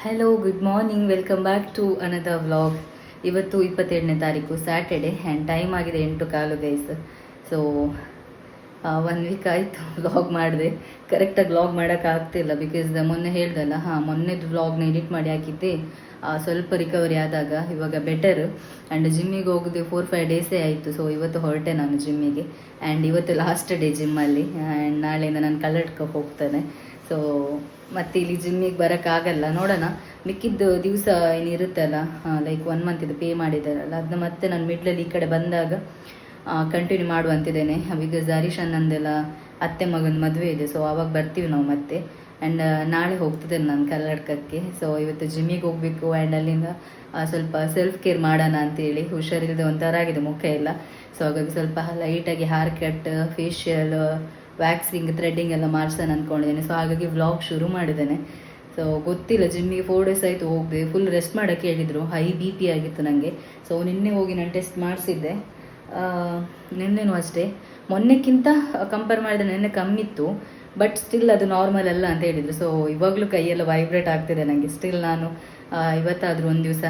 Hello good morning welcome back to another vlog ಇವತ್ತು ಇಪ್ಪತ್ತೆರಡನೇ ತಾರೀಕು ಸ್ಯಾಟರ್ಡೆ ಆ್ಯಂಡ್ ಟೈಮ್ ಆಗಿದೆ ಎಂಟು ಕಾಲು ಗೈಸ್ ಸೊ ಒನ್ ವೀಕ್ ಆಯಿತು ವ್ಲಾಗ್ ಮಾಡಿದೆ. ಕರೆಕ್ಟಾಗಿ ವ್ಲಾಗ್ ಮಾಡೋಕ್ಕಾಗ್ತಿಲ್ಲ ಬಿಕಾಸ್ ಮೊನ್ನೆ ಹೇಳ್ದಲ್ಲ, ಹಾಂ, ಮೊನ್ನೆದು ವ್ಲಾಗ್ನ ಎಡಿಟ್ ಮಾಡಿ ಹಾಕಿದ್ದೆ. ಸ್ವಲ್ಪ ರಿಕವರಿ ಆದಾಗ, ಇವಾಗ ಬೆಟರ್ ಆ್ಯಂಡ್ ಜಿಮ್ಮಿಗೆ ಹೋಗಿದೆ ಫೋರ್ ಫೈವ್ ಡೇಸೇ ಆಯಿತು. ಸೊ ಇವತ್ತು ಹೊರಟೆ ನಾನು ಜಿಮ್ಮಿಗೆ ಆ್ಯಂಡ್ ಇವತ್ತು ಲಾಸ್ಟ್ ಡೇ ಜಿಮ್ಮಲ್ಲಿ ಆ್ಯಂಡ್ ನಾಳೆಯಿಂದ ನಾನು ಕಲ್ಲಡ್ಕೊ ಹೋಗ್ತೇನೆ. ಸೊ ಮತ್ತೆ ಇಲ್ಲಿ ಜಿಮ್ಮಿಗೆ ಬರೋಕ್ಕಾಗಲ್ಲ ನೋಡೋಣ. ಮಿಕ್ಕಿದ್ದು ದಿವಸ ಏನಿರುತ್ತಲ್ಲ ಲೈಕ್ ಒನ್ ಮಂತ್ ಇದು ಪೇ ಮಾಡಿದ್ದಾರಲ್ಲ. ಅದನ್ನ ಮತ್ತೆ ನಾನು ಮಿಡ್ಲಲ್ಲಿ ಈ ಕಡೆ ಬಂದಾಗ ಕಂಟಿನ್ಯೂ ಮಾಡುವಂತಿದ್ದೇನೆ. ಬಿಕಾಸ್ ಹರೀಶ್ ಅಣ್ಣಂದೆಲ್ಲ ಅತ್ತೆ ಮಗನ ಮದುವೆ ಇದೆ. ಸೊ ಆವಾಗ ಬರ್ತೀವಿ ನಾವು ಮತ್ತೆ. ಆ್ಯಂಡ್ ನಾಳೆ ಹೋಗ್ತಿದ್ದೇನೆ ನಾನು ಕರ್ನಾಟಕಕ್ಕೆ. ಸೊ ಇವತ್ತು ಜಿಮ್ಮಿಗೆ ಹೋಗಬೇಕು ಆ್ಯಂಡ್ ಅಲ್ಲಿಂದ ಸ್ವಲ್ಪ ಸೆಲ್ಫ್ ಕೇರ್ ಮಾಡೋಣ ಅಂತೇಳಿ. ಹುಷಾರಿಲ್ಲದೆ ಒಂಥರ ಆಗಿದೆ ಮುಖ ಎಲ್ಲ. ಸೊ ಹಾಗಾಗಿ ಸ್ವಲ್ಪ ಲೈಟಾಗಿ hair cut facial waxing threading ಎಲ್ಲ ಮಾಡ್ಸೋಣ ಅಂದ್ಕೊಂಡಿದ್ದೇನೆ ಸೊ ಹಾಗಾಗಿ ವ್ಲಾಗ್ ಶುರು ಮಾಡಿದ್ದೇನೆ. ಸೊ ಗೊತ್ತಿಲ್ಲ, ಜಿಮ್ಮಿಗೆ ಫೋರ್ ಡೇಸ್ ಆಯಿತು ಹೋಗಿದೆ. ಫುಲ್ ರೆಸ್ಟ್ ಮಾಡೋಕ್ಕೆ ಹೇಳಿದರು. ಹೈ ಬಿ ಪಿ ಆಗಿತ್ತು ನನಗೆ ಸೊ ನಿನ್ನೆ ಹೋಗಿ ನಾನು ಟೆಸ್ಟ್ ಮಾಡಿಸಿದ್ದೆ. ನಿನ್ನೆನೂ ಅಷ್ಟೇ. ಮೊನ್ನೆಕ್ಕಿಂತ ಕಂಪೇರ್ ಮಾಡಿದ್ರೆ ನಿನ್ನೆ ಕಮ್ಮಿ ಇತ್ತು. ಬಟ್ ಸ್ಟಿಲ್ ಅದು ನಾರ್ಮಲ್ ಅಲ್ಲ ಅಂತ ಹೇಳಿದರು. ಸೊ ಇವಾಗಲೂ ಕೈಯೆಲ್ಲ ವೈಬ್ರೇಟ್ ಆಗ್ತಿದೆ ನನಗೆ ಸ್ಟಿಲ್ ನಾನು ಇವತ್ತಾದರೂ ಒಂದು ದಿವಸ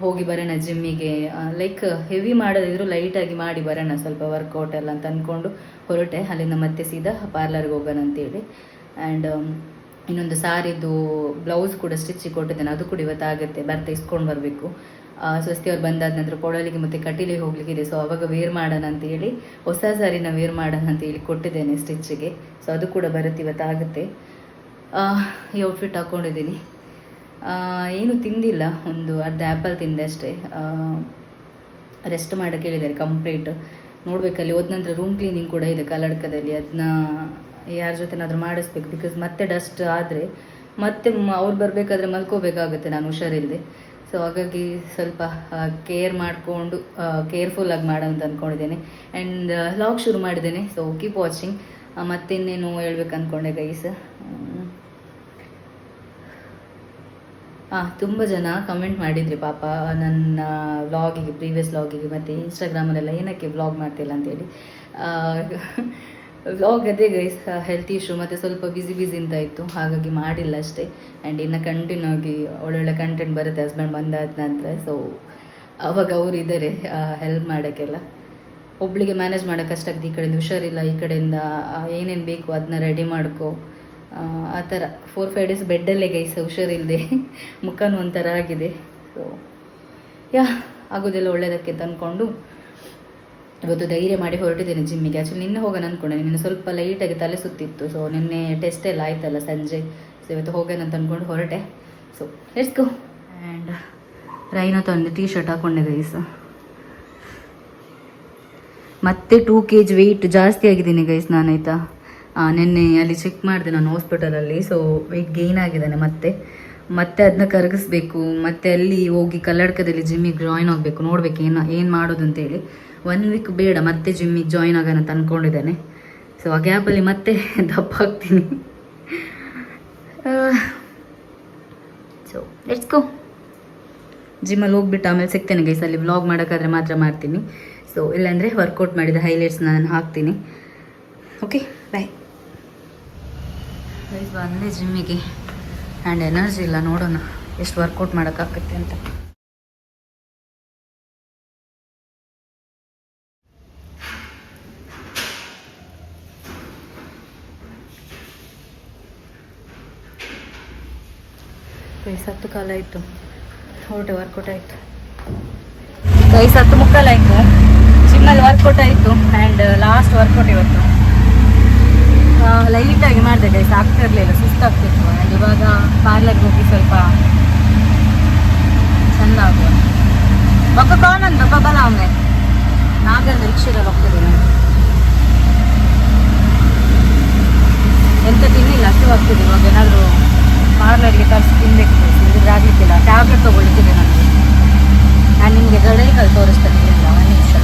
ಹೋಗಿ ಬರೋಣ ಜಿಮ್ಮಿಗೆ. ಲೈಕ್ ಹೆವಿ ಮಾಡೋದಿದ್ರು ಲೈಟಾಗಿ ಮಾಡಿ ಬರೋಣ ಸ್ವಲ್ಪ ವರ್ಕೌಟ್ ಎಲ್ಲ ಅಂತ ಅಂದ್ಕೊಂಡು ಹೊರಟೆ. ಅಲ್ಲಿಂದ ಮತ್ತೆ ಸೀದಾ ಪಾರ್ಲರ್ಗೆ ಹೋಗೋಣ ಅಂತೇಳಿ. ಆ್ಯಂಡ್ ಇನ್ನೊಂದು ಸಾರಿದು ಬ್ಲೌಸ್ ಕೂಡ ಸ್ಟಿಚಿಗೆ ಕೊಟ್ಟಿದ್ದೇನೆ. ಅದು ಕೂಡ ಇವತ್ತಾಗುತ್ತೆ ಬರ್ತಾ ಇಸ್ಕೊಂಡು ಬರಬೇಕು. ಸ್ವಸ್ತಿ ಅವ್ರು ಬಂದಾದ ನಂತರ ಕೊಡಲಿಗೆ ಮತ್ತು ಕಟೀಲಿಗೆ ಹೋಗ್ಲಿಕ್ಕೆ ಇದೆ. ಸೊ ಅವಾಗ ವೇರ್ ಮಾಡೋಣ ಅಂತ ಹೇಳಿ ಹೊಸ ಸಾರಿನ ವೇರ್ ಮಾಡೋಣ ಅಂತ ಹೇಳಿ ಕೊಟ್ಟಿದ್ದೇನೆ ಸ್ಟಿಚ್ಚಿಗೆ ಸೊ ಅದು ಕೂಡ ಬರುತ್ತೆ ಇವತ್ತಾಗುತ್ತೆ ಈ ಔಟ್ಫಿಟ್ ಹಾಕ್ಕೊಂಡಿದ್ದೀನಿ ಆ, ಏನು ತಿಂದಿಲ್ಲ. ಒಂದು ಅರ್ಧ ಆ್ಯಪಲ್ ತಿಂದೆ ಅಷ್ಟೇ ರೆಸ್ಟ್ ಮಾಡೋಕ್ಕೆ ಹೇಳಿದ್ದಾರೆ ಕಂಪ್ಲೀಟ್ ನೋಡಬೇಕಲ್ಲಿ, ಹೋದ ನಂತರ ರೂಮ್ ಕ್ಲೀನಿಂಗ್ ಕೂಡ ಇದೆ ಕಲ್ಲಡ್ಕದಲ್ಲಿ ಅದನ್ನ ಯಾರ ಜೊತೆನಾದರೂ ಮಾಡಿಸ್ಬೇಕು. ಬಿಕಾಸ್ ಮತ್ತೆ ಡಸ್ಟ್ ಆದರೆ, ಮತ್ತೆ ಅವ್ರು ಬರಬೇಕಾದ್ರೆ ಮಲ್ಕೋಬೇಕಾಗುತ್ತೆ. ನಾನು ಹುಷಾರಿಲ್ಲದೆ ಸೊ ಹಾಗಾಗಿ ಸ್ವಲ್ಪ ಕೇರ್ ಮಾಡಿಕೊಂಡು ಕೇರ್ಫುಲ್ಲಾಗಿ ಮಾಡೋಣ ಅಂತ ಅಂದ್ಕೊಂಡಿದ್ದೇನೆ ಆ್ಯಂಡ್ ಲಾಗ್ ಶುರು ಮಾಡಿದ್ದೇನೆ. ಸೊ ಕೀಪ್ ವಾಚಿಂಗ್ ಮತ್ತಿನ್ನೇನು ಹೇಳ್ಬೇಕು ಅಂದ್ಕೊಂಡೆ ಗೈಸ್ ಹಾಂ, ತುಂಬ ಜನ ಕಮೆಂಟ್ ಮಾಡಿದ್ರಿ ಪಾಪ. ನನ್ನ ವ್ಲಾಗಿಗೆ ಪ್ರೀವಿಯಸ್ ವ್ಲಾಗಿಗೆ ಮತ್ತು ಇನ್ಸ್ಟಾಗ್ರಾಮಲ್ಲೆಲ್ಲ ಏನಕ್ಕೆ ವ್ಲಾಗ್ ಮಾಡ್ತಿಲ್ಲ ಅಂತೇಳಿ. ವ್ಲಾಗ್ ಅದೇ ಗೈಸ್ ಹೆಲ್ತ್ ಇಶ್ಯೂ ಮತ್ತು ಸ್ವಲ್ಪ ಬ್ಯುಸಿ ಬ್ಯುಸಿ ಅಂತ ಇತ್ತು. ಹಾಗಾಗಿ ಮಾಡಿಲ್ಲ ಅಷ್ಟೇ. ಆ್ಯಂಡ್ ಇನ್ನು ಕಂಟಿನ್ಯೂ ಆಗಿ ಒಳ್ಳೊಳ್ಳೆ ಕಂಟೆಂಟ್ ಬರುತ್ತೆ ಹಸ್ಬೆಂಡ್ ಬಂದಾದ ನಂತರ. ಸೊ ಅವಾಗ ಅವ್ರು ಇದ್ದಾರೆ ಹೆಲ್ಪ್ ಮಾಡೋಕ್ಕೆಲ್ಲ. ಒಬ್ಳಿಗೆ ಮ್ಯಾನೇಜ್ ಮಾಡೋಕೆ ಕಷ್ಟಾಗ್ತದೆ ಈ ಕಡೆಯಿಂದ ಹುಷಾರಿಲ್ಲ, ಈ ಕಡೆಯಿಂದ ಏನೇನು ಬೇಕು ಅದನ್ನ ರೆಡಿ ಮಾಡ್ಕೊ. ಆ, ಥರ ಫೋರ್ ಫೈವ್ ಡೇಸ್ ಬೆಡ್ಡಲ್ಲೇ ಗೈಸ್ ಹುಷಾರಿಲ್ಲದೆ ಮುಖನೂ ಒಂಥರ ಆಗಿದೆ. ಸೊ ಯಾ ಆಗೋದೆಲ್ಲ ಒಳ್ಳೇದಕ್ಕೆ ಅಂತ ಇವತ್ತು ಧೈರ್ಯ ಮಾಡಿ ಹೊರಟಿದ್ದೇನೆ ಜಿಮ್ಮಿಗೆ ಆ್ಯಕ್ಚುಲಿ ನಿನ್ನೆ ಹೋಗೋಣ ಅಂದ್ಕೊಂಡೆ ನಿನ್ನೆ ಸ್ವಲ್ಪ ಲೈಟಾಗಿ ತಲೆ ಸುತ್ತಿತ್ತು. ಸೊ ನಿನ್ನೆ ಟೆಸ್ಟ್ ಎಲ್ಲ ಆಯ್ತಲ್ಲ ಸಂಜೆ. ಸೊ ಇವತ್ತು ಹೋಗೋಣ ಅಂತ ಅಂದ್ಕೊಂಡು ಹೊರಟೆ. ಸೊ ಗೋ ಆ್ಯಂಡ್ ರೈನ ತಂದು ಟೀ ಶರ್ಟ್ ಹಾಕೊಂಡೆ ಗೈಸ್ ಮತ್ತೆ ಟೂ ಕೆ ಜಿ ವೆಯ್ಟ್ ಜಾಸ್ತಿ ಆಗಿದ್ದೀನಿ ಗೈಸ್ ನಾನಾಯ್ತಾ ನಿನ್ನೆ ಅಲ್ಲಿ ಚೆಕ್ ಮಾಡಿದೆ ನಾನು ಹಾಸ್ಪಿಟಲಲ್ಲಿ ಸೊ ವೆಯ್ಟ್ ಗೇನ್ ಆಗಿದ್ದಾನೆ ಮತ್ತೆ. ಮತ್ತೆ ಅದನ್ನ ಕರಗಿಸ್ಬೇಕು, ಮತ್ತೆ ಅಲ್ಲಿ ಹೋಗಿ ಕಲ್ಲಡ್ಕದಲ್ಲಿ ಜಿಮ್ಮಿಗೆ ಜಾಯ್ನ್ ಆಗಬೇಕು, ನೋಡ್ಬೇಕು ಏನು ಏನು ಮಾಡೋದು ಅಂತೇಳಿ. ಒನ್ ವೀಕ್ ಬೇಡ, ಮತ್ತೆ ಜಿಮ್ಮಿಗೆ ಜಾಯ್ನ್ ಆಗೋಣ ಅಂತ ಅನ್ಕೊಂಡಿದ್ದೇನೆ. ಸೊ ಆ ಗ್ಯಾಪಲ್ಲಿ ಮತ್ತೆ ದಪ್ಪ ಹಾಕ್ತೀನಿ ಸೊ ಲೆಟ್ಸ್ ಗೋ ಜಿಮ್ಮಲ್ಲಿ ಹೋಗ್ಬಿಟ್ಟು ಆಮೇಲೆ ಸಿಗ್ತೇನೆ ಗೈಸ್ ಅಲ್ಲಿ ವ್ಲಾಗ್ ಮಾಡೋಕ್ಕಾದ್ರೆ ಮಾತ್ರ ಮಾಡ್ತೀನಿ. ಸೊ ಇಲ್ಲಾಂದರೆ ವರ್ಕೌಟ್ ಮಾಡಿದ ಹೈಲೈಟ್ಸ್ ನಾನು ಹಾಕ್ತೀನಿ. ಓಕೆ ಬಾಯ್ ಗೈಸ್ ಬಂದೆ ಜಿಮ್ಮಿಗೆ ಆ್ಯಂಡ್ ಎನರ್ಜಿ ಇಲ್ಲ, ನೋಡೋಣ. ಎಷ್ಟು ವರ್ಕೌಟ್ ಮಾಡೋಕ್ಕಾಗತ್ತೆ ಅಂತ. ಗೈಸ್ ಹತ್ತು ಕಾಲ ಆಯಿತು. ಹೊರಟೆ ವರ್ಕೌಟ್ ಆಯಿತು. ಗೈಸ್ ಹತ್ತು ಮುಕ್ಕಾಲು ಆಯಿತು. ಜಿಮ್ಮಲ್ಲಿ ವರ್ಕೌಟ್ ಆಯಿತು. ಆ್ಯಂಡ್ ಲಾಸ್ಟ್ ವರ್ಕೌಟ್ ಇವತ್ತು. ಲೈಟಾಗಿ ಮಾಡಿದೆ ಗೈಸ್ ಆಗ್ತಿರ್ಲಿಲ್ಲ, ಸುಸ್ತಾಗ್ತಿತ್ತು. ಆ್ಯಂಡ್ ಇವಾಗ ಪಾರ್ಲರ್ಗೆ ಹೋಗಿ ಸ್ವಲ್ಪ ಚೆಂದ ಆಗುವ. ಒಕ್ಕ ಕಾಣಂದು ಬಲ ಒಮ್ಮೆ. ನಾಗಂದ ರಿಕ್ಷೆದಲ್ಲಿ ಹೋಗ್ತಿದ್ದೀನಿ. ಎಂತ ತಿನ್ನಿಲ್ಲ, ಅಷ್ಟು ಆಗ್ತಿದೆ. ಇವಾಗ ಏನಾದರೂ ಪಾರ್ಲರ್ಗೆ ತರಿಸಿ ತಿನ್ಬೇಕು. ಇದ್ರೆ ಆಗಲಿಕ್ಕಿಲ್ಲ. ಟ್ಯಾಬ್ಲೆಟ್ ತೊಗೊಳ್ಳಿಕ್ಕಿದೆ ನನಗೆ. ನಾನು ನಿಮಗೆ ಗಡೈಕಲ್ಲಿ ತೋರಿಸ್ತೇನೆ ಇಲ್ಲಿಂದ ಒಂದು ನಿಮಿಷ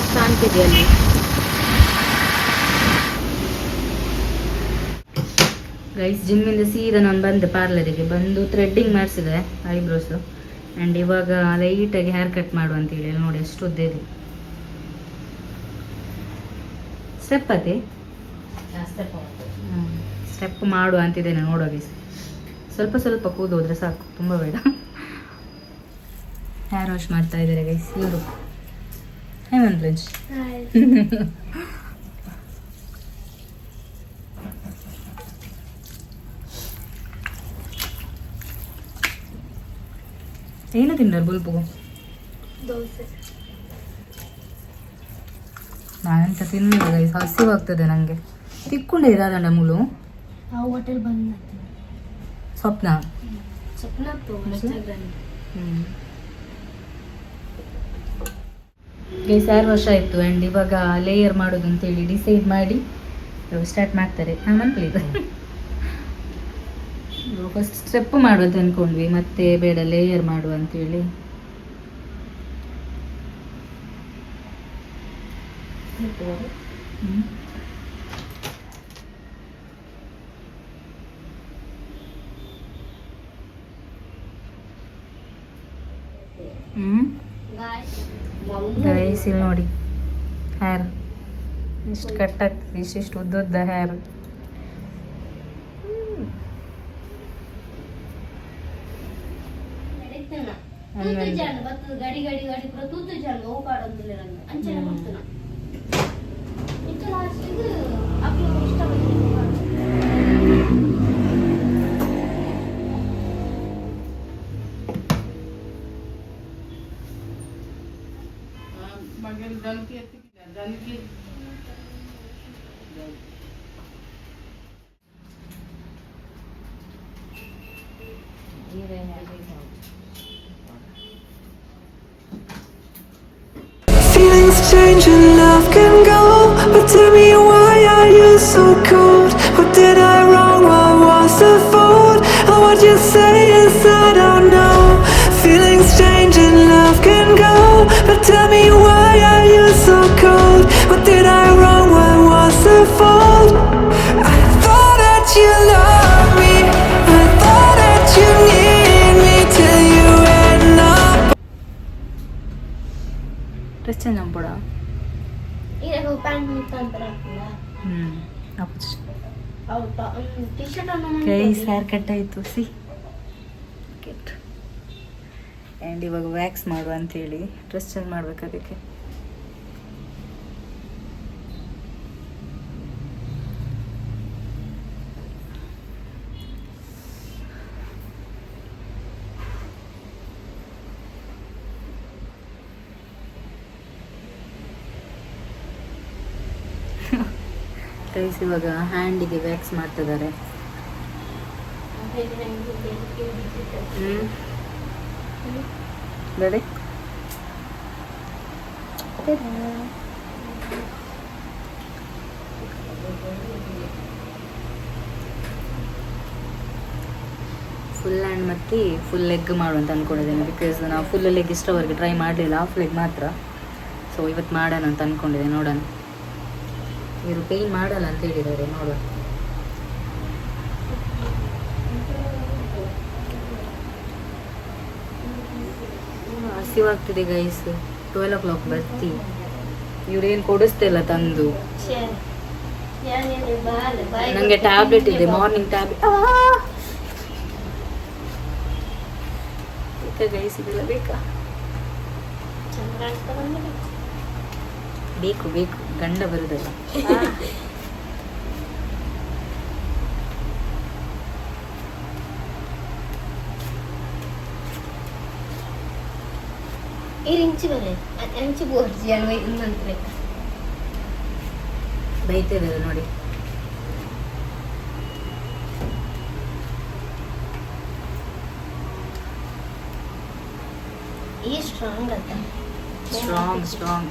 ಎಷ್ಟು ಕಾಣ್ತಿದೆ ಅಲ್ಲಿ ಗೈಸ್ ಜಿಮ್ಮಿಂದ ಸೀದಾ ನಾನು ಬಂದೆ ಪಾರ್ಲರಿಗೆ ಬಂದು ಥ್ರೆಡ್ಡಿಂಗ್ ಮಾಡಿಸಿದೆ ಐಬ್ರೋಸ್ ಆ್ಯಂಡ್ ಇವಾಗ ಲೈಟಾಗಿ ಹೇರ್ ಕಟ್ ಮಾಡು ಅಂತೇಳಿ. ನೋಡಿ ಎಷ್ಟು ಉದ್ದ ಇದೆ. ಸ್ಟೆಪ್ ಸ್ಟೆಪ್ ಸ್ಟೆಪ್ ಮಾಡು. ಅಂತಿದ್ದೇನೆ ನೋಡೋ ಗೈಸ್ ಸ್ವಲ್ಪ ಸ್ವಲ್ಪ ಕೂದೋದ್ರೆ ಸಾಕು. ತುಂಬ ಬೇಡ. ಹೇರ್ ವಾಶ್ ಮಾಡ್ತಾ ಇದ್ದಾರೆ ಗೈಸ್ ಇವರು. ಹೇಮಂತ್ ರಂಜ್ ಏನು ತಿಂದರು ಬುಲ್ಪು ದೋಸೆ ನಾನೆಂತ ತಿನ್ನಿಲ್ಲ ಗೈಸ್ ಹಸಿವಾಗ್ತದೆ ನನಗೆ ತಿಕ್ಕೊಂಡೆ ಇದಾದಂಡ ಮುಳು ಆ ಹೋಟೆಲ್ ಬಂದ ಸ್ವಪ್ನ ಸ್ವಪ್ನ ಗೈಸ್ ಆರು ವರ್ಷ ಆಯಿತು ಆ್ಯಂಡ್ ಇವಾಗ ಲೇಯರ್ ಮಾಡೋದು ಅಂತೇಳಿ ಡಿಸೈಡ್ ಮಾಡಿ ಸ್ಟಾರ್ಟ್ ಮಾಡ್ತಾರೆ. ಆಮೇಲೆ ಪ್ಲೀಸ್ ಫಸ್ಟ್ ಸ್ಟೆಪ್ ಮಾಡೋದು ಅಂದ್ಕೊಂಡ್ವಿ ಮತ್ತೆ ಬೇಡ ಲೇಯರ್ ಮಾಡುವ ಅಂತೇಳಿ. ಹ್ಮ್. ಇಲ್ಲಿ ನೋಡಿ. ಹ್ಯಾರ್ ಇಷ್ಟು ಕಟ್ ಆಗ್ತದೆ ಇಷ್ಟಿಷ್ಟು ಉದ್ದುದ್ದ ಹೇರ್. ಗಡಿ ಗಡಿ ಗಡಿ ತೂತು ಹೋಗಾಡೊಂದಿಲ್ಲ ಅಂಚನೆ ಮಾಡ್ತಾನ. Change and love can go But tell me why are you so cold? What did I wrong? What was the fault? And what you say is I don't know Feelings change and love can go But tell me why are you so cold? What did I wrong? What was the fault? I thought that you loved ಅನ್ನು guys hair cut ಆಯಿತು ಸಿ. ಕೆಟ್ಟು and ಇವಾಗ wax ಮಾಡು ಅಂತೇಳಿ dress change ಮಾಡ್ಬೇಕು ಅದಕ್ಕೆ. Guys ಇವಾಗ ಹ್ಯಾಂಡಿಗೆ ವ್ಯಾಕ್ಸ್ ಮಾಡ್ತಿದ್ದಾರೆ. ಬೇಡಿ ಫುಲ್ ಹ್ಯಾಂಡ್ ಮತ್ತೆ ಫುಲ್ ಲೆಗ್ ಮಾಡು ಅಂತ ಅಂದ್ಕೊಂಡಿದ್ದೇನೆ ಬಿಕಾಸ್ ನಾವು ಫುಲ್ ಲೆಗ್ ಇಷ್ಟವರೆಗೆ ಟ್ರೈ ಮಾಡಲಿಲ್ಲ ಆಫ್ ಲೆಗ್ ಮಾತ್ರ. ಸೊ ಇವತ್ತು ಮಾಡೋಣ ಅಂತ ಅಂದ್ಕೊಂಡಿದ್ದೆ ನೋಡೋಣ. ಇವರು ಪೇನ್ ಮಾಡಲ್ಲ ಅಂತ ಹೇಳಿದ್ದಾರೆ ನೋಡುವ. ಹಸಿವಾಗ್ತಿದೆ ಗೈಸ್ ಟ್ವೆಲ್ ಓ ಕ್ಲಾಕ್ ಬರ್ತಿ. ಇವ್ರೇನು ಕೊಡಿಸ್ತಿಲ್ಲ ತಂದು. ನನಗೆ ಟ್ಯಾಬ್ಲೆಟ್ ಇದೆ ಮಾರ್ನಿಂಗ್ ಟ್ಯಾಬ್ಲೆಟ್ ಗೈಸ್ ಇದೆಲ್ಲ ಬೇಕಾ? ಬೇಕು ಬೇಕು. ಗಂಡ ಬರುದಲ್ಲ ಇಂಚಿ ಬರಲಿ ಅಂಚಿ ಬೋರ್ಜಿ ಅಲ್ವ ಇನ್ನಂದ್ರೆ ಬೈತದೆ ನೋಡಿ ಈ ಸ್ಟ್ರಾಂಗ್ ಅಂತ ಸ್ಟ್ರಾಂಗ್ ಸ್ಟ್ರಾಂಗ್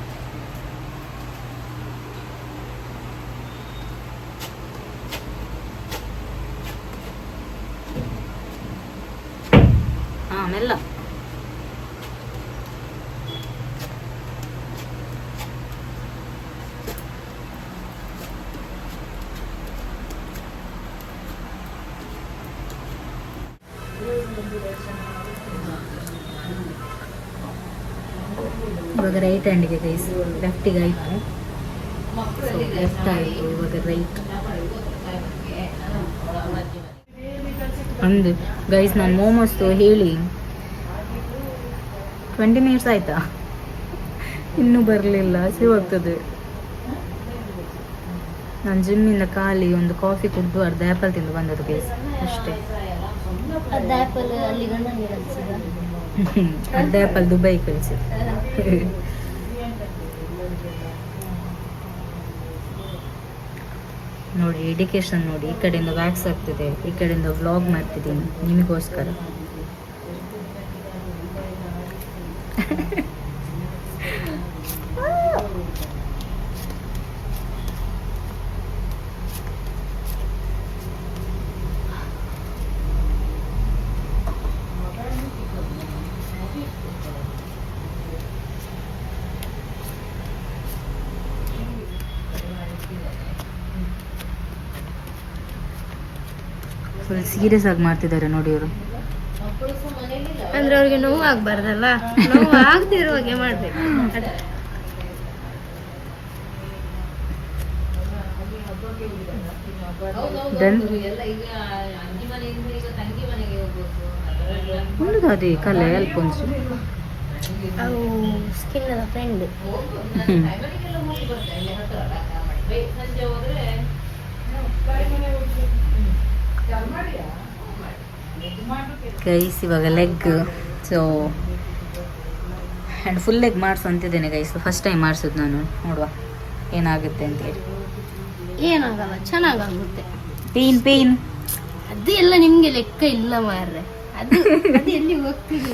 ಹಾ ಮೆಲ್ಲ ಇವಾಗ ರೈಟ್ ಹ್ಯಾಂಡಿಗೆ ಗೈಸ್ ಲೆಫ್ಟಿಗೆ ಆಯಿತು. ಸೊ ಲೆಫ್ಟ್ ಆಯಿತು ಇವಾಗ ರೈಟ್ ಅಂದು ಗೈಸ್ ನಾನು ಮೋಮೋಸು ಹೇಳಿ. ಟ್ವೆಂಟಿ ಮಿನಿಟ್ಸ್ ಆಯ್ತಾ? ಇನ್ನೂ ಬರಲಿಲ್ಲ ಹೋಗ್ತದೆ ನಾನು ಜಿಮ್ಮಿಂದ ಖಾಲಿ ಒಂದು ಕಾಫಿ ಕುಡಿದು ಅರ್ಧ ಆ್ಯಪಲ್ ತಿಂದು ಬಂದದ್ದು ಗೈಸ್ ಅಷ್ಟೇ. ಅರ್ಧ ಆ್ಯಪಲ್ ದುಬೈ ಕಳಿಸಿ ನೋಡಿ ಎಡಿಕೇಶನ್ ನೋಡಿ ಈ ಕಡೆಯಿಂದ ವ್ಯಾಕ್ಸ್ ಆಗ್ತಿದೆ ಈ ಕಡೆಯಿಂದ ವ್ಲಾಗ್ ಮಾಡ್ತಿದ್ದೀನಿ ನಿಮಗೋಸ್ಕರ. ಫುಲ್ ಸೀರಿಯಸ್ ಆಗಿ ಮಾಡ್ತಿದ್ದಾರೆ ನೋಡಿ ಅವರು ಅಂದ್ರೆ ಅವ್ರಿಗೆ ನೋವು ಆಗ್ಬಾರ್ದಲ್ಲ? ನೋವು ಮಾಡ್ಬೇಕು. ಕಲೆ ಅಲ್ಪ ಒಂಚು ಅವು ಸ್ಕಿನ್ ಅದ ಫ್ರೆಂಡ್ ಗೈಸ್ ಇವಾಗ leg so and full leg ಮಾಡಿಸು ಅಂತಿದ್ದೇನೆ ಗೈಸ್ ಫಸ್ಟ್ ಟೈಮ್ ಮಾಡಿಸೋದು ನಾನು. ನೋಡುವ. ಏನಾಗುತ್ತೆ ಅಂತೇಳಿ. ಏನಾಗಲ್ಲ ಚೆನ್ನಾಗಾಗುತ್ತೆ. ಪೇನ್ ಪೇನ್ ಅದೇ ಎಲ್ಲ ನಿಮಗೆ ಲೆಕ್ಕ ಇಲ್ಲ ಮಾರ್ರೆ. ಅದು ಅದು ಎಲ್ಲಿ ಹೋಗ್ತಿದೆ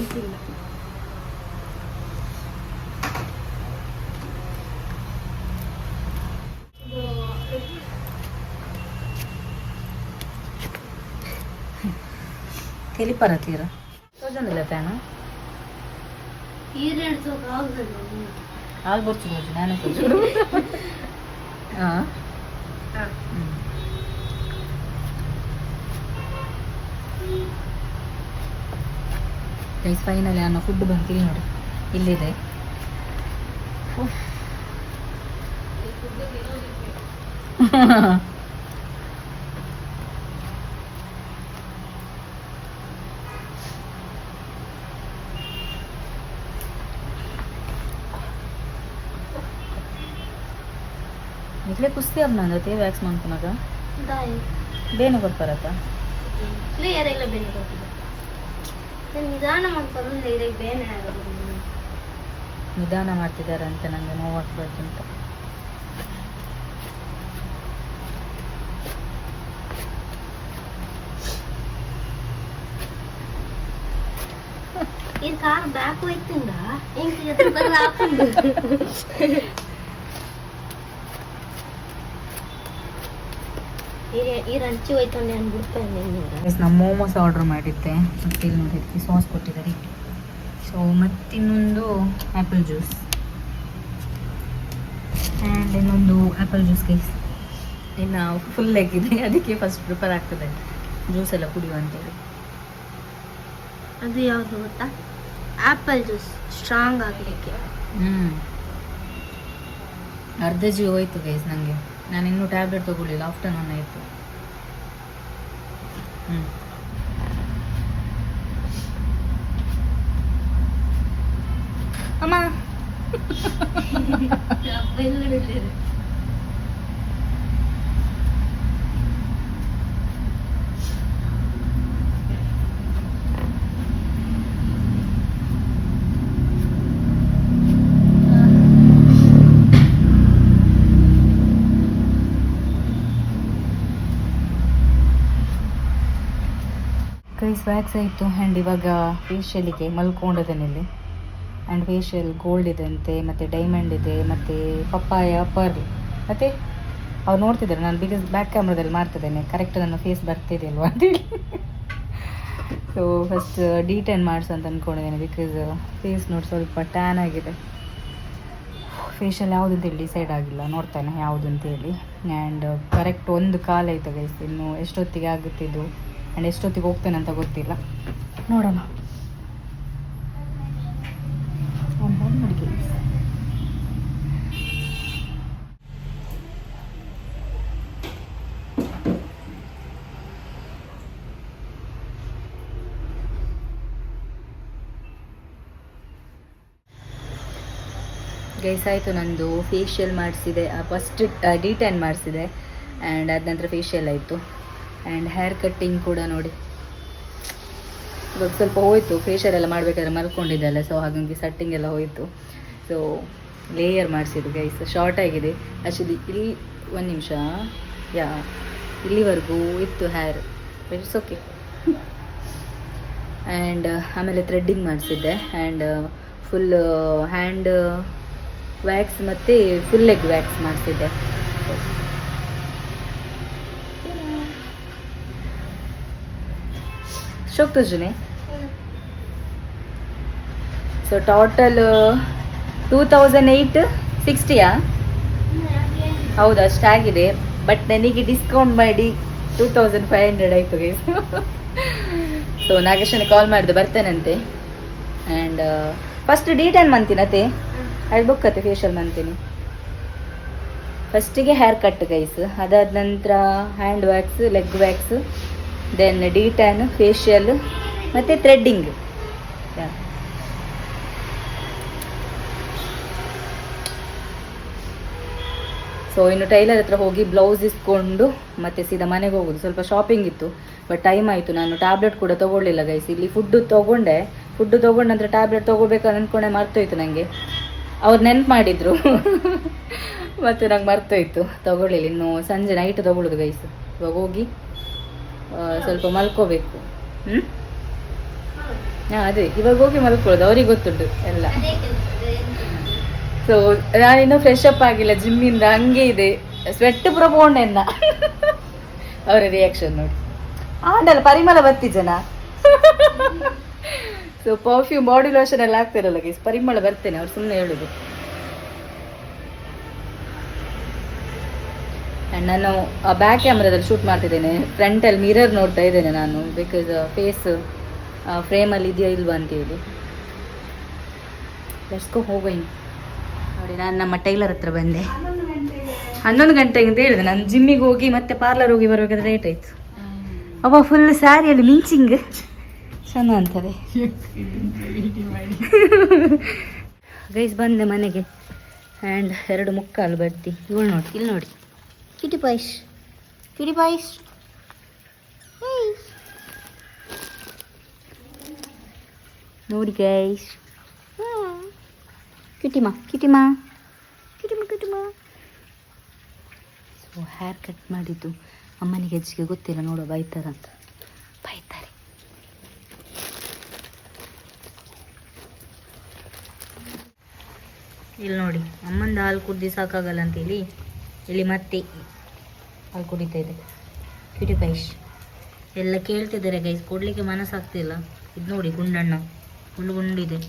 ಅಂತಿಲ್ಲ ತೆಲಿಪರ ತೀರ ತೋಜಂದಿಲ್ಲ ತಾನು ಆಗ ಬರ್ಚು ನೋಡಿ ನಾನೇ ಹಾಂ. ಗೈಸ್ ಫೈನಲಿ ಅನ್ನೋ ಫುಡ್ ಬಂತೀನಿ ನೋಡಿ. ಇಲ್ಲಿದೆ. ಇಟ್ಲೆ ಕುಸ್ತಿ ಹಬ್ಬ ನಂದತೆ ವ್ಯಾಕ್ಸ್ ಮಾಡ್ಕೊಳಕ ಬಾಯ್. ಬೇನೆ ಬರ್ತಾರತ್ತ ಕ್ಲಿಯರ್ ಇಲ್ಲ ಬೇನೆ ಬರ್ತಿದೆ ನಿಧಾನ ಮಾಡ್ಕೊಂಡು ಇದಕ್ಕೆ ಬೇನೆ ಆಗೋದು ನಿಧಾನ ಮಾಡ್ತಿದ್ದಾರೆ ಅಂತ ನನಗೆ ನೋವಾಗ್ಬಾರ್ದು ಅಂತ. ಈ ಕಾರ್ ಬ್ಯಾಕ್ ಹೋಯ್ತಿಂದ ಇಂಕ್ ಎದುರು ಬರ ಹಾಕೊಂಡು ಈ ರಂಚಿ ಹೋಯ್ತಂಡೆ ಅನ್ಬಿಡ್ತೇನೆ ನಿನ್ನೆ ಗೈಸ್ ನಾನು ಮೋಮೋಸ್ ಆರ್ಡರ್ ಮಾಡಿದ್ದೆ. ಮತ್ತು ಇಲ್ಲಿ ನೋಡಿ ಸಾಸ್ ಕೊಟ್ಟಿದ್ದಾರೆ. ಸೊ ಮತ್ತಿನ್ನೊಂದು ಆ್ಯಪಲ್ ಜ್ಯೂಸ್ ಆ್ಯಂಡ್ ಇನ್ನೊಂದು ಆ್ಯಪಲ್ ಜ್ಯೂಸ್ ಗೈಸ್ ಇನ್ನು ಫುಲ್ ಇದೆ. ಅದಕ್ಕೆ ಫಸ್ಟ್ ಪ್ರಿಪೇರ್ ಆಗ್ತದೆ. ಜ್ಯೂಸ್ ಎಲ್ಲ ಕುಡಿಯುವ ಅಂತೇಳಿ. ಅದು ಯಾವುದು ಗೊತ್ತಾ? ಆಪಲ್ ಜ್ಯೂಸ್ ಸ್ಟ್ರಾಂಗ್ ಆಗಲಿಕ್ಕೆ. ಹ್ಞೂ ಅರ್ಧ ಜೀವ ಹೋಯ್ತು ಗೈಸ್ ನನಗೆ ನಾನು ಇನ್ನೂ ಟ್ಯಾಬ್ಲೆಟ್ ತೊಗೊಳ್ಳಿಲ್ಲ ಆಫ್ಟರ್ನೂನ್ ಆಯಿತು ಹ್ಞೂ ಅಮ್ಮ ಕೈಸ್ ವ್ಯಾಕ್ಸ್ ಆಯಿತು ಆ್ಯಂಡ್ ಇವಾಗ ಫೇಶಿಯಲಿಗೆ ಮಲ್ಕೊಂಡಿದ್ದೇನೆ ಆ್ಯಂಡ್ ಫೇಶಿಯಲ್ ಗೋಲ್ಡ್ ಇದೆ ಅಂತೆ, ಮತ್ತು ಡೈಮಂಡ್ ಇದೆ, ಮತ್ತು ಪಪ್ಪಾಯ ಪರ್ಲ್ ಮತ್ತು ಅವ್ರು ನೋಡ್ತಿದ್ದಾರೆ, ನಾನು ಬಿಕಾಸ್ ಬ್ಯಾಕ್ ಕ್ಯಾಮ್ರಾದಲ್ಲಿ ಮಾಡ್ತಿದ್ದೇನೆ. ಕರೆಕ್ಟ್ ನನ್ನ ಫೇಸ್ ಬರ್ತಿದೆಯಲ್ವಾ ಅಂತೇಳಿ ಸೊ ಫಸ್ಟ್ ಡಿಟೈನ್ ಮಾಡಿಸು ಅಂತ ಅಂದ್ಕೊಂಡಿದ್ದೇನೆ ಬಿಕಾಸ್ ಫೇಸ್ ನೋಡಿ ಸ್ವಲ್ಪ ಟ್ಯಾನ್ ಆಗಿದೆ. ಫೇಶಿಯಲ್ ಯಾವುದು ಅಂತೇಳಿ ಡಿಸೈಡ್ ಆಗಿಲ್ಲ, ನೋಡ್ತಾನೆ ಯಾವುದು ಅಂತೇಳಿ ಆ್ಯಂಡ್ ಕರೆಕ್ಟ್ ಒಂದು ಕಾಲ ಆಯಿತು ಗೈಸ್ ಇನ್ನು ಎಷ್ಟೊತ್ತಿಗೆ ಆಗುತ್ತಿದ್ದು ಆ್ಯಂಡ್ ಎಷ್ಟೊತ್ತಿಗೆ ಹೋಗ್ತೇನೆ ಅಂತ ಗೊತ್ತಿಲ್ಲ. ನೋಡೋಣ. ಗೈಸ್, ಆಯಿತು, ನಂದು ಫೇಶಿಯಲ್ ಮಾಡಿಸಿದೆ. ಫಸ್ಟ್ ಡಿಟ್ಯಾನ್ ಮಾಡಿಸಿದೆ. ಆ್ಯಂಡ್ ಅದ ನಂತರ ಫೇಶಿಯಲ್ ಆಯಿತು. ಆ್ಯಂಡ್ ಹೇರ್ ಕಟ್ಟಿಂಗ್ ಕೂಡ ನೋಡಿ. ಇವಾಗ ಸ್ವಲ್ಪ ಹೋಯಿತು ಫೇಶಿಯಲ್ ಎಲ್ಲ ಮಾಡಬೇಕಾದ್ರೆ ಮಲ್ಕೊಂಡಿದ್ದೆಲ್ಲ ಸೊ ಹಾಗಾಗಿ ಸಟ್ಟಿಂಗ್ ಎಲ್ಲ ಹೋಯಿತು. ಸೊ ಲೇಯರ್ ಮಾಡಿಸಿದ್ದು ಗೈಸ್ ಶಾರ್ಟ್ ಆಗಿದೆ. ಆ್ಯಕ್ಚುಲಿ ಇಲ್ಲಿ ಒಂದು ನಿಮಿಷ. ಯಾ ಇಲ್ಲಿವರೆಗೂ ಇತ್ತು ಹೇರ್ ಇಟ್ಸ್ ಓಕೆ ಆ್ಯಂಡ್ ಆಮೇಲೆ ಥ್ರೆಡ್ಡಿಂಗ್ ಮಾಡಿಸಿದ್ದೆ. ಆ್ಯಂಡ್ ಫುಲ್ ಹ್ಯಾಂಡ್ ವ್ಯಾಕ್ಸ್ ಮತ್ತು ಫುಲ್ ಲೆಗ್ ವ್ಯಾಕ್ಸ್ ಮಾಡಿಸಿದ್ದೆ. ತುಜುನೆ so total two thousand eight ಸಿಕ್ಸ್ಟಿಯಾ ಹೌದು ಅಷ್ಟಾಗಿದೆ ಬಟ್ ನನಗೆ ಡಿಸ್ಕೌಂಟ್ ಮಾಡಿ ಟೂ ತೌಸಂಡ್ ಫೈವ್ ಹಂಡ್ರೆಡ್ ಆಯಿತು ಗೈಸ್ ಸೊ ನಾಗೇಶನ ಕಾಲ್ ಮಾಡಿದೆ ಬರ್ತೇನಂತೆ. ಆ್ಯಂಡ್ ಫಸ್ಟ್ ಡಿ ಟೆನ್ ಮಂತಿನತೆ ಬುಕ್ ಬುಕ್ಕತ್ತೆ ಫೇಶಿಯಲ್ ಮಂತೀನಿ ಫಸ್ಟಿಗೆ ಹೇರ್ ಕಟ್ ಗೈಸ್ ಅದಾದ ನಂತರ hand wax leg wax then the facial ಮತ್ತು ಥ್ರೆಡ್ಡಿಂಗ್ ಸೊ ಇನ್ನು ಟೈಲರ್ ಹತ್ರ ಹೋಗಿ ಬ್ಲೌಸ್ ಇಸ್ಕೊಂಡು ಮತ್ತೆ ಸೀದಾ ಮನೆಗೆ ಹೋಗೋದು. ಸ್ವಲ್ಪ ಶಾಪಿಂಗ್ ಇತ್ತು ಬಟ್ ಟೈಮ್ ಆಯಿತು. ನಾನು ಟ್ಯಾಬ್ಲೆಟ್ ಕೂಡ ತೊಗೊಳ್ಳಿಲ್ಲ ಗೈಸ್ ಇಲ್ಲಿ ಫುಡ್ಡು ತೊಗೊಂಡೆ. ಫುಡ್ಡು ತಗೊಂಡ ನಂತರ ಟ್ಯಾಬ್ಲೆಟ್ ತೊಗೋಬೇಕಂತ ಅಂದ್ಕೊಂಡೆ ಮರ್ತೋಯ್ತು ನನಗೆ ಅವ್ರು ನೆನ್ಪು ಮಾಡಿದ್ರು. ಮತ್ತು ನಂಗೆ ಮರ್ತೋಯ್ತು. ತೊಗೊಳ್ಳಿಲ್ಲ. ಇನ್ನು ಸಂಜೆ ನೈಟ್ ತೊಗೊಳ್ಳೋದು ಗೈಸ್ ಇವಾಗ ಹೋಗಿ ಸ್ವಲ್ಪ ಮಲ್ಕೋಬೇಕು. ಹ್ಞೂ ಹಾಂ ಅದೇ ಇವಾಗ ಹೋಗಿ ಮಲ್ಕೊಳ್ಳೋದು ಅವ್ರಿಗೆ ಗೊತ್ತುಂಟು ಎಲ್ಲ. ಸೊ ನಾನಿನ್ನೂ ಫ್ರೆಶ್ ಅಪ್ ಆಗಿಲ್ಲ ಜಿಮ್ಮಿಂದ ಹಂಗೆ ಇದೆ. ಸ್ವೆಟ್ ಪ್ರಬೋಣೆನ್ನ ಅವರ ರಿಯಾಕ್ಷನ್ ನೋಡಿ. ಆಂಡಲ್ಲ ಪರಿಮಳ ಬರ್ತಿ ಜನ. ಸೊ ಪರ್ಫ್ಯೂಮ್ ಬಾಡಿ ಲೋಷನ್ ಎಲ್ಲ ಆಗ್ತಿರಲ್ಲ ಗೈಸ್ ಪರಿಮಳ ಬರ್ತೇನೆ ಅವ್ರು ಸುಮ್ಮನೆ ಹೇಳುದು. ಆ್ಯಂಡ್ ನಾನು ಬ್ಯಾಕ್ ಕ್ಯಾಮ್ರಾದಲ್ಲಿ ಶೂಟ್ ಮಾಡ್ತಿದ್ದೇನೆ. ಫ್ರಂಟಲ್ಲಿ ಮಿರರ್ ನೋಡ್ತಾ ಇದ್ದೇನೆ ನಾನು ಬಿಕಾಸ್ ಫೇಸ್ ಫ್ರೇಮಲ್ಲಿ ಇದೆಯಾ ಇಲ್ವಾ ಅಂತೇಳಿ ಲೆಟ್ಸ್ಕೋ ಹೋಗೋಣ. ನೋಡಿ, ನಾನು ನಮ್ಮ ಟೈಲರ್ ಹತ್ರ ಬಂದೆ. ಹನ್ನೊಂದು ಗಂಟೆಗೆ ಅಂತ ಹೇಳಿದೆ. ನಾನು ಜಿಮ್ಮಿಗೆ ಹೋಗಿ ಮತ್ತೆ ಪಾರ್ಲರ್ ಹೋಗಿ ಬರಬೇಕಾದ್ರೆ ಲೇಟ್ ಆಯಿತು. ಅವ ಫುಲ್ ಸ್ಯಾರಿಯಲ್ಲಿ ಮಿಂಚಿಂಗ್. ಚೆನ್ನ ಅಂತದೆ ಗೈಸ್ ಬಂದೆ ಮನೆಗೆ. ಆ್ಯಂಡ್ ಎರಡು ಮುಕ್ಕಾಲು ಬರ್ತಿ. ಇವಳು ನೋಡಿ, ಇಲ್ಲಿ ನೋಡಿ. ಕಿಟಿ ಪಾಯ್ಸ್ ಕಿಟಿ ಪಾಯ್ಸ್ ನೋಡಿ ಗೈಸ್ ಕಿಟಿಮಾ ಕಿಟಿಮಾ ಕಿಟಿಮಾ ಕಿಟಿಮಾ ಸೊ ಹೇರ್ ಕಟ್ ಮಾಡಿದ್ದು ಅಮ್ಮನಿಗೆ ಅಜ್ಜಿಗೆ ಗೊತ್ತಿಲ್ಲ ನೋಡು ಬೈತಾರಂತ ಬೈತಾರೆ. ಇಲ್ಲಿ ನೋಡಿ ಅಮ್ಮಂದು ಹಾಲು ಕುಡ್ದು ಸಾಕಾಗಲ್ಲ ಅಂತೇಳಿ. ಇಲ್ಲಿ ಮತ್ತೆ ಅಲ್ಲಿ ಕುಡಿತಾ ಇದೆ ಕಿಟಿ ಪೈಶ್ ಎಲ್ಲ ಕೇಳ್ತಿದ್ದಾರೆ ಗೈಸ್ ಕೊಡಲಿಕ್ಕೆ ಮನಸ್ಸಾಗ್ತಿಲ್ಲ. ಇದು ನೋಡಿ ಗುಂಡಣ್ಣ ಗುಂಡು ಗುಂಡಿದೆ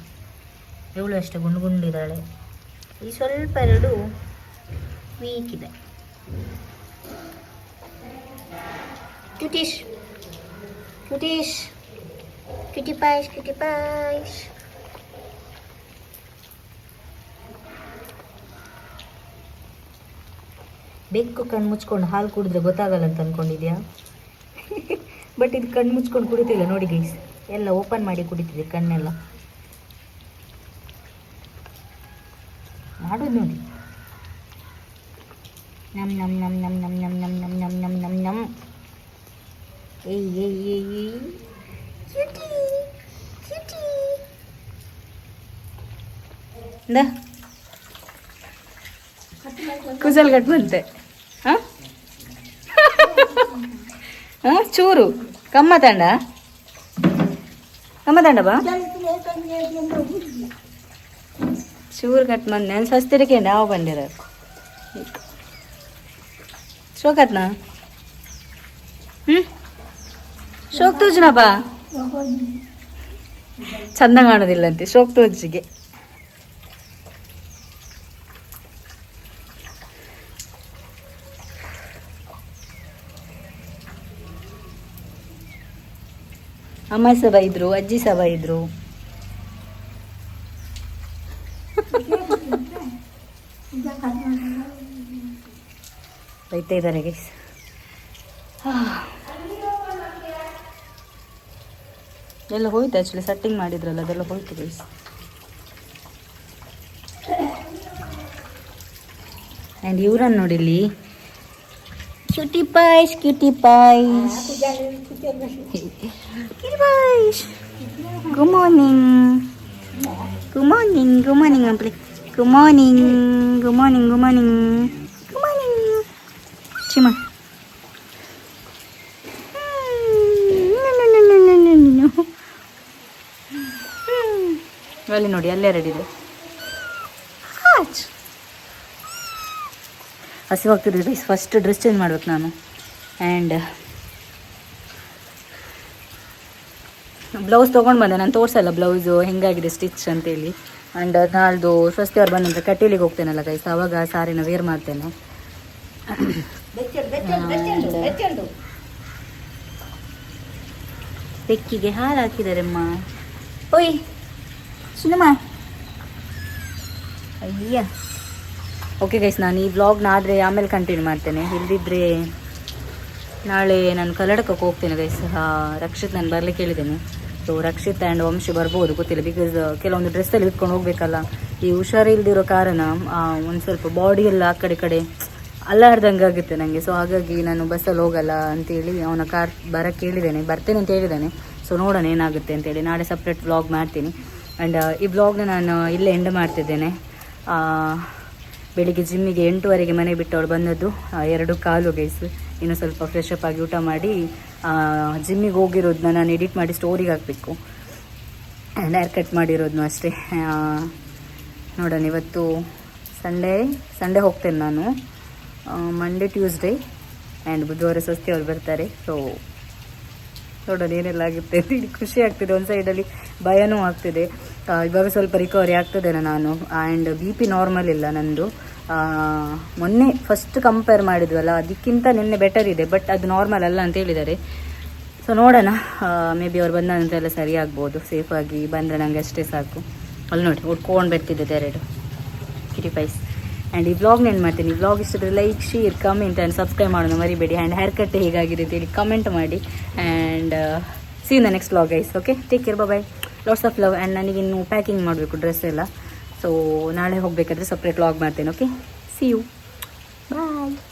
ಇವಳು ಅಷ್ಟೇ ಗುಂಡು ಗುಂಡಿದ್ದಾಳೆ ಈ ಸ್ವಲ್ಪ ಎರಡು ವೀಕ್ ಇದೆ. ಕ್ಯುಟೀಶ್ ಕ್ಯುಟೀಶ್ ಕಿಟಿ ಪಾಯ್ಸ್ ಕ್ಯುಟಿ ಪಾಯ್ಸ್ ಬೆಕ್ಕು ಕಣ್ಣು ಮುಚ್ಕೊಂಡು ಹಾಲು ಕುಡಿದ್ರೆ ಗೊತ್ತಾಗಲ್ಲ ಅಂತ ಅಂದ್ಕೊಂಡಿದ್ಯಾ ಬಟ್ ಇದು ಕಣ್ಣು ಮುಚ್ಕೊಂಡು ಕುಡಿತಿಲ್ಲ ನೋಡಿ ಗೈಸ್ ಎಲ್ಲ ಓಪನ್ ಮಾಡಿ ಕುಡಿತಿದೆ ಕಣ್ಣೆಲ್ಲ ಮಾಡೋದು ನೋಡಿ ನಮ್ ನಮ್ ನಮ್ ನಮ್ ನಮ್ ನಮ್ ನಮ್ ನಮ್ ನಮ್ ನಮ್ ನಮ್ ನಮ್ ಕುಸಲ್ ಗಟ್ ಬಂತೆ ಚೂರು. ಕಮ್ಮ ತಂಡ. ಕಮ್ಮ ತಂಡ ಬಾ. ಚೂರು ಕಟ್ ಬಂದೆ ನಾನು ಸಸ್ತಿರಕ್ಕೆ ನಾವು ಬಂದಿರ ಶೋಕತ್ನ ಹ್ಮ್? ಶೋಕ್ ಬಾ. ಚಂದ ಕಾಣೋದಿಲ್ಲಂತೆ ಶೋಕ್ ತೋಜಿಗೆ. ಅಮ್ಮ ಸಹ ಬೈದ್ರು ಅಜ್ಜಿ ಸಹ ಬೈದ್ರು ಬೈತಾ ಇದ್ದಾರೆ ಗೈಸ್. ಎಲ್ಲ ಹೋಯ್ತು ಆ್ಯಕ್ಚುಲಿ ಸೆಟ್ಟಿಂಗ್ ಮಾಡಿದ್ರಲ್ಲ, ಅದೆಲ್ಲ ಹೋಯ್ತು ಗೈಸ್. ಆ್ಯಂಡ್ ಇವ್ರನ್ನ ನೋಡಿಲ್ಲಿ cutie pies cutie pies cutie pies good morning good morning good morning ಅಂಪ್ಲಿ good morning good morning good morning good morning ಚಿಮ್ಮ ಅಲ್ಲಿ ನೋಡಿ ಅಲ್ಲೇ ರೆಡಿ ಇದೆ ಹಸಿವಾಗ್ತಿದೆ ಗೈಸ್ ಫಸ್ಟ್ ಡ್ರೆಸ್ ಚೇಂಜ್ ಮಾಡ್ಬೇಕು ನಾನು. ಆ್ಯಂಡ್ ಬ್ಲೌಸ್ ತೊಗೊಂಡು ಬಂದೆ. ನಾನು ತೋರಿಸಲ್ಲ ಬ್ಲೌಸು ಹೆಂಗಾಗಿದೆ ಸ್ಟಿಚ್ ಅಂತೇಳಿ. ಆ್ಯಂಡ್ ನಾಳ್ದು ಸ್ವಸ್ತಿ ಅವ್ರು ಬಂದಂದ್ರೆ ಕಟೀಲಿಗೆ ಹೋಗ್ತೇನಲ್ಲ ಗೈಸ್ ಆವಾಗ ಸಾರಿನ ವೇರ್ ಮಾಡ್ತೇನೆ. ಬೆಕ್ಕಿಗೆ ಹಾಲು ಹಾಕಿದಾರಮ್ಮ. ಓಯ್ ಸುನಮ್ಮ ಅಯ್ಯ. ಓಕೆ ಗೈಸ್ ನಾನು ಈ ವ್ಲಾಗ್ನ ಆದರೆ ಆಮೇಲೆ ಕಂಟಿನ್ಯೂ ಮಾಡ್ತೇನೆ. ಇಲ್ದಿದ್ರೆ ನಾಳೆ ನಾನು ಕಲ್ಲಡಕಕ್ಕೆ ಹೋಗ್ತೇನೆ ಗೈಸ್ ರಕ್ಷಿತ್ ನಾನು ಬರಲಿಕ್ಕೆ ಹೇಳಿದ್ದೇನೆ. ಸೊ ರಕ್ಷಿತ್ ಆ್ಯಂಡ್ ವಂಶಿ ಬರ್ಬೋದು, ಗೊತ್ತಿಲ್ಲ ಬಿಕಾಸ್ ಕೆಲವೊಂದು ಡ್ರೆಸ್ಸಲ್ಲಿ ಇಟ್ಕೊಂಡು ಹೋಗಬೇಕಲ್ಲ. ಈ ಹುಷಾರಿಲ್ದಿರೋ ಕಾರಣ ಒಂದು ಸ್ವಲ್ಪ ಬಾಡಿ ಎಲ್ಲ ಆ ಕಡೆ ಕಡೆ ಅಲ್ಲಾಡ್ದಂಗೆ ಆಗುತ್ತೆ ನನಗೆ ಸೊ ಹಾಗಾಗಿ ನಾನು ಬಸ್ಸಲ್ಲಿ ಹೋಗಲ್ಲ ಅಂತೇಳಿ ಅವನ ಕಾರ್ ಬರೋಕ್ಕೆ ಹೇಳಿದ್ದೇನೆ ಬರ್ತೇನೆ ಅಂತ ಹೇಳಿದ್ದಾನೆ. ಸೊ ನೋಡೋಣ ಏನಾಗುತ್ತೆ ಅಂತೇಳಿ. ನಾಳೆ ಸಪ್ರೇಟ್ ವ್ಲಾಗ್ ಮಾಡ್ತೀನಿ. ಆ್ಯಂಡ್ ಈ ವ್ಲಾಗ್ನ ನಾನು ಇಲ್ಲೇ ಎಂಡ್ ಮಾಡ್ತಿದ್ದೇನೆ. ಬೆಳಿಗ್ಗೆ ಜಿಮ್ಮಿಗೆ ಎಂಟುವರೆಗೆ ಮನೆ ಬಿಟ್ಟು ಅವಳು ಬಂದದ್ದು ಎರಡು ಕಾಲು ಗೈಸ್ ಇನ್ನು ಸ್ವಲ್ಪ ಫ್ರೆಶ್ ಅಪ್ ಆಗಿ ಊಟ ಮಾಡಿ ಜಿಮ್ಮಿಗೆ ಹೋಗಿರೋದನ್ನ ನಾನು ಎಡಿಟ್ ಮಾಡಿ ಸ್ಟೋರಿಗೆ ಹಾಕಬೇಕು. ಹೇರ್ ಕಟ್ ಮಾಡಿರೋದನ್ನು ಅಷ್ಟೇ. ನೋಡೋಣ, ಇವತ್ತು ಸಂಡೇ ಸಂಡೇ ಹೋಗ್ತೇನೆ ನಾನು. ಮಂಡೇ ಟ್ಯೂಸ್ಡೇ ಆ್ಯಂಡ್ ಬುಧವಾರ ಸ್ವಸ್ತಿ ಅವ್ರು ಬರ್ತಾರೆ. ಸೊ ನೋಡೋಣ ಏನೆಲ್ಲ ಆಗುತ್ತೆ ಖುಷಿ ಆಗ್ತಿದೆ. ಒಂದು ಸೈಡಲ್ಲಿ ಭಯನೂ ಆಗ್ತಿದೆ. ಇವಾಗ ಸ್ವಲ್ಪ ರಿಕವರಿ ಆಗ್ತದೇನೋ ನಾನು. ಆ್ಯಂಡ್ ಬಿ ಪಿ ನಾರ್ಮಲ್ ಇಲ್ಲ ನನ್ನದು ಮೊನ್ನೆ ಫಸ್ಟ್ ಕಂಪೇರ್ ಮಾಡಿದ್ವಲ್ಲ, ಅದಕ್ಕಿಂತ ನಿನ್ನೆ ಬೆಟರ್ ಇದೆ ಬಟ್ ಅದು ನಾರ್ಮಲ್ ಅಲ್ಲ ಅಂತ ಹೇಳಿದ್ದಾರೆ. ಸೊ ನೋಡೋಣ. ಮೇ ಬಿ ಅವ್ರು ಬಂದ ನಂತರ ಎಲ್ಲ ಸರಿ ಆಗ್ಬೋದು. ಸೇಫಾಗಿ ಬಂದರೆ ನನಗೆ ಅಷ್ಟೇ ಸಾಕು. ಅಲ್ಲಿ ನೋಡಿ ಉಟ್ಕೊಂಡು ಬರ್ತಿದ್ದೆ ಎರಡು ಕಿಟಿ ಪೈಸ್ ಆ್ಯಂಡ್ ಈ ಬ್ಲಾಗ್ ಏನು ಮಾಡ್ತೀನಿ? ಈ blog ಇಷ್ಟಿದ್ರೆ like share comment and subscribe ಮಾಡೋದು ಮರಿಬೇಡಿ. ಆ್ಯಂಡ್ ಹೇರ್ ಕಟ್ ಹೇಗಾಗಿದೆ ಅಂತೇಳಿ ಕಮೆಂಟ್ ಮಾಡಿ. And see in the next log guys okay take care bye lots of love and ನನಗಿನ್ನು packing ಮಾಡಬೇಕು ಡ್ರೆಸ್ ಎಲ್ಲ. ಸೊ ನಾಳೆ ಹೋಗಬೇಕಾದ್ರೆ ಸಪ್ರೇಟ್ ಲಾಗ್ ಮಾಡ್ತೇನೆ ಓಕೆ ಸಿ ಯು ಬಾಯ್